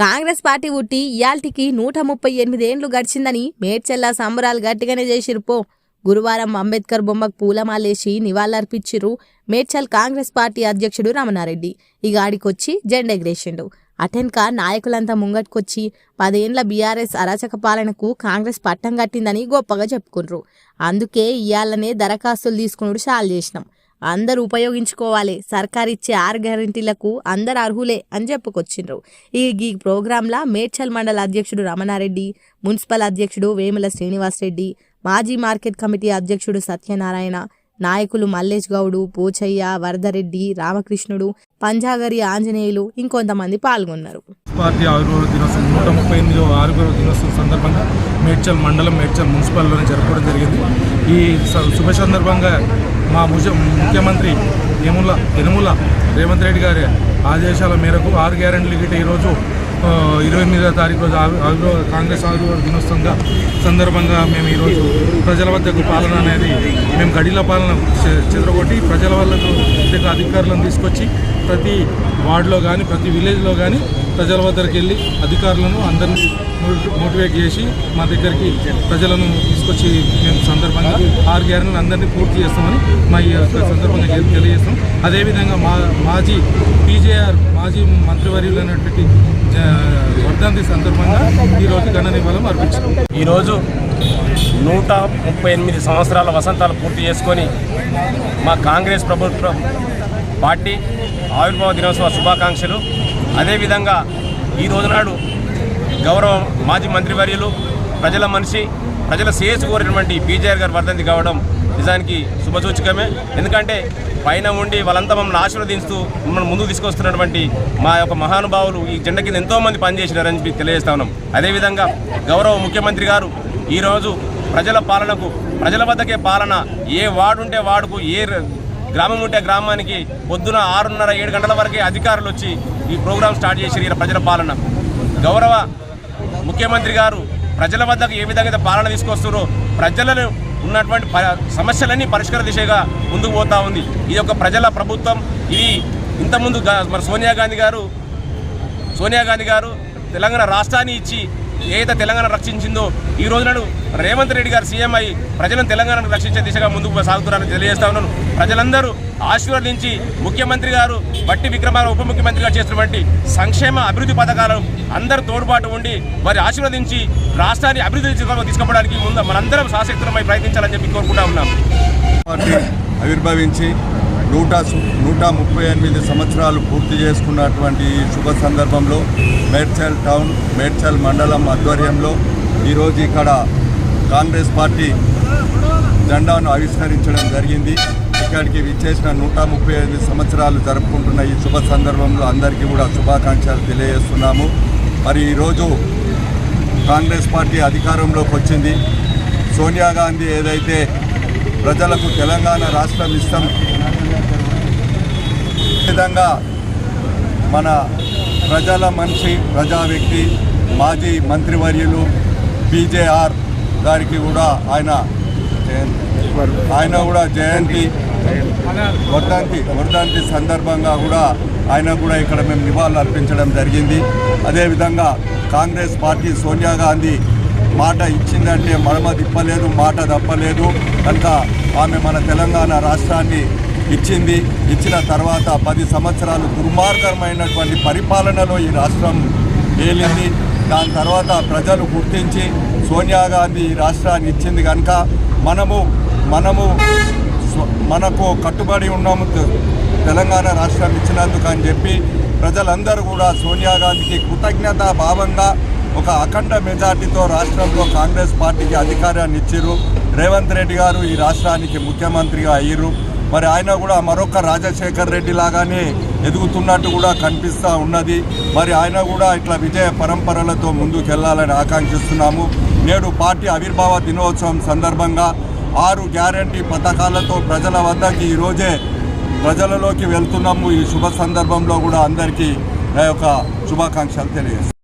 Congress party ఉట్టి ఇయాల్టికి నూట ముప్పై ఎనిమిదేండ్లు గడిచిందని మేడ్చెల్లా సంబరాలు గట్టిగానే చేసిరుపో గురువారం అంబేద్కర్ బొమ్మకు పూలమాలేసి నివాళులర్పించిరు మేడ్చల్ కాంగ్రెస్ పార్టీ అధ్యక్షుడు రమణారెడ్డి ఇక ఆడికొచ్చి జెండెగరేసిండు అటెన్క నాయకులంతా ముంగట్కొచ్చి పదేండ్ల బీఆర్ఎస్ అరాచక పాలనకు కాంగ్రెస్ పట్టం కట్టిందని గొప్పగా చెప్పుకుండ్రు. అందుకే ఇయాలనే దరఖాస్తులు తీసుకున్నాడు చాలు చేసినాం. అందరూ ఉపయోగించుకోవాలి. సర్కారిచ్చే ఆరు గ్యారంటీలకు అందరు అర్హులే అని చెప్పుకొచ్చిండ్రు. ఈ ఈ ప్రోగ్రాంలో మేడ్చల్ మండల అధ్యక్షుడు రమణారెడ్డి మున్సిపల్ అధ్యక్షుడు వేముల శ్రీనివాసరెడ్డి మాజీ మార్కెట్ కమిటీ అధ్యక్షుడు సత్యనారాయణ నాయకులు మల్లేష్ గౌడు పోచయ్య వరదరెడ్డి రామకృష్ణుడు పంజాగరి ఆంజనేయులు ఇంకొంతమంది పాల్గొన్నారు. పార్టీ ఆవిర్భావ దినోత్సవం నూట ముప్పై ఎనిమిదో ఆవిర్భావ దినోత్సవం సందర్భంగా మేడ్చల్ మండలం మేడ్చల్ మున్సిపల్లోనే జరపడం జరిగింది. ఈ శుభ సందర్భంగా మా ముజ ముఖ్యమంత్రి యముల యనుముల రేవంత్ రెడ్డి గారి ఆదేశాల మేరకు ఆరు గ్యారెంటీలు గిట్ట ఈరోజు ఇరవై ఎనిమిదో తారీఖు రోజు ఆవి- ఆవిర్భావ కాంగ్రెస్ ఆవిర్భావ దినోత్సవంగా సందర్భంగా మేము ఈరోజు ప్రజల వద్దకు పాలన అనేది మేము గడిల పాలన చెదరగొట్టి ప్రజల వద్దకు అధికారులను తీసుకొచ్చి ప్రతి వార్డులో కానీ ప్రతి విలేజ్లో కానీ ప్రజల వద్దకు వెళ్ళి అధికారులను అందరినీ మోటివేట్ చేసి మా దగ్గరికి ప్రజలను తీసుకొచ్చి మేము సందర్భంగా ఆరు గ్యారెంటీలు అందరినీ పూర్తి చేస్తామని మా ఈ సందర్భంగా తెలియజేస్తాం. అదేవిధంగా మా మాజీ పీజేఆర్ మాజీ మంత్రివర్యులైనటువంటి జ- వర్ధంతి సందర్భంగా ఈరోజు ఘన నివాళులు అర్పించాం ఈరోజు నూట ముప్పై ఎనిమిది సంవత్సరాల వసంతాలు పూర్తి చేసుకొని మా కాంగ్రెస్ ప్రభుత్వం పార్టీ ఆవిర్భావ దినోత్సవ శుభాకాంక్షలు. అదేవిధంగా ఈ రోజునాడు గౌరవ మాజీ మంత్రివర్యులు ప్రజల మనిషి ప్రజల శ్రేయస్సు కోరినటువంటి బీజేఆర్ గారు వర్ధంతి కావడం నిజానికి శుభసూచకమే. ఎందుకంటే పైన ఉండి వాళ్ళంతా మమ్మల్ని ఆశీర్వదిస్తూ మమ్మల్ని ముందుకు తీసుకొస్తున్నటువంటి మా యొక్క మహానుభావులు ఈ జెండా కింద ఎంతోమంది పనిచేసినారని చెప్పి తెలియజేస్తా ఉన్నాం. అదేవిధంగా గౌరవ ముఖ్యమంత్రి గారు ఈరోజు ప్రజల పాలనకు ప్రజల వద్దకే పాలన ఏ వార్డు ఉంటే వార్డుకు ఏ గ్రామం ఉంటే గ్రామానికి పొద్దున ఆరున్నర ఏడు గంటల వరకే అధికారులు వచ్చి ఈ ప్రోగ్రాం స్టార్ట్ చేసి ఈ ప్రజల పాలన. గౌరవ ముఖ్యమంత్రి గారు ప్రజల వద్దకు ఏ విధంగా పాలన తీసుకొస్తున్నారో ప్రజలను ఉన్నటువంటి ప- సమస్యలన్నీ పరిష్కార దిశగా ముందుకు పోతా ఉంది. ఇది ఒక ప్రజల ప్రభుత్వం. ఇది ఇంతకుముందు మరి సోనియా గాంధీ గారు సోనియా గాంధీ గారు తెలంగాణ రాష్ట్రాన్ని ఇచ్చి ఏదైతే తెలంగాణ రక్షించిందో ఈ రోజునను రేవంత్ రెడ్డి గారు సీఎం అయి ప్రజలను తెలంగాణను రక్షించే దిశగా ముందుకు సాగుతున్నారని తెలియజేస్తా ఉన్నాను. ప్రజలందరూ ఆశీర్వదించి ముఖ్యమంత్రి గారు బట్టి విక్రమార్క ఉప ముఖ్యమంత్రిగా చేసినటువంటి సంక్షేమ అభివృద్ధి పథకాలు అందరూ తోడ్పాటు ఉండి వారి ఆశీర్వదించి రాష్ట్రాన్ని అభివృద్ధి చిత్రంలో తీసుకుపోవడానికి ముందు మనందరం సాశక్తులమై ప్రయత్నించాలని చెప్పి కోరుకుంటా ఉన్నాం. ఆవిర్భవించి నూట నూట ముప్పై ఎనిమిది సంవత్సరాలు పూర్తి చేసుకున్నటువంటి ఈ శుభ సందర్భంలో మేడ్చల్ టౌన్ మేడ్చల్ మండలం ఆధ్వర్యంలో ఈరోజు ఇక్కడ కాంగ్రెస్ పార్టీ జెండాను ఆవిష్కరించడం జరిగింది. ఇక్కడికి విచ్చేసిన నూట ముప్పై ఎనిమిది సంవత్సరాలు జరుపుకుంటున్న ఈ శుభ సందర్భంలో అందరికీ కూడా శుభాకాంక్షలు తెలియజేస్తున్నాము. మరి ఈరోజు కాంగ్రెస్ పార్టీ అధికారంలోకి వచ్చింది. సోనియా గాంధీ ఏదైతే ప్రజలకు తెలంగాణ రాష్ట్రం ఇష్టం విధంగా మన ప్రజల మనిషి ప్రజా వ్యక్తి మాజీ మంత్రివర్యులు బీజేఆర్ గారికి కూడా ఆయన ఆయన కూడా జయంతి. వర్ధంతి వర్ధంతి సందర్భంగా కూడా ఆయన కూడా ఇక్కడ మేము నివాళులు అర్పించడం జరిగింది. అదేవిధంగా కాంగ్రెస్ పార్టీ సోనియా గాంధీ మాట ఇచ్చిందంటే మడమ తిప్పలేదు మాట తప్పలేదు. కనుక ఆమె మన తెలంగాణ రాష్ట్రాన్ని ఇచ్చింది. ఇచ్చిన తర్వాత పది సంవత్సరాలు దుర్మార్గమైనటువంటి పరిపాలనలో ఈ రాష్ట్రం ఏలింది దాని తర్వాత ప్రజలు గుర్తించి సోనియా గాంధీ ఈ రాష్ట్రాన్ని ఇచ్చింది కనుక మనము మనము మనకు కట్టుబడి ఉన్నాము. తెలంగాణ రాష్ట్రం ఇచ్చినందుకు అని చెప్పి ప్రజలందరూ కూడా సోనియా గాంధీకి కృతజ్ఞత భావంగా ఒక అఖండ మెజార్టీతో రాష్ట్రంలో కాంగ్రెస్ పార్టీకి అధికారాన్ని ఇచ్చిర్రు. రేవంత్ రెడ్డి గారు ఈ రాష్ట్రానికి ముఖ్యమంత్రిగా అయ్యారు మరి ఆయన కూడా మరొక రాజశేఖర్ రెడ్డి లాగానే ఎదుగుతున్నట్టు కూడా కనిపిస్తూ ఉన్నది. మరి ఆయన కూడా ఇట్లా విజయ పరంపరలతో ముందుకెళ్ళాలని ఆకాంక్షిస్తున్నాము. నేడు పార్టీ ఆవిర్భావ దినోత్సవం సందర్భంగా ఆరు గ్యారంటీ పథకాలతో ప్రజల వద్దకి ఈరోజే ప్రజలలోకి వెళ్తున్నాము. ఈ శుభ సందర్భంలో కూడా అందరికీ నా యొక్క శుభాకాంక్షలు తెలియజేస్తాను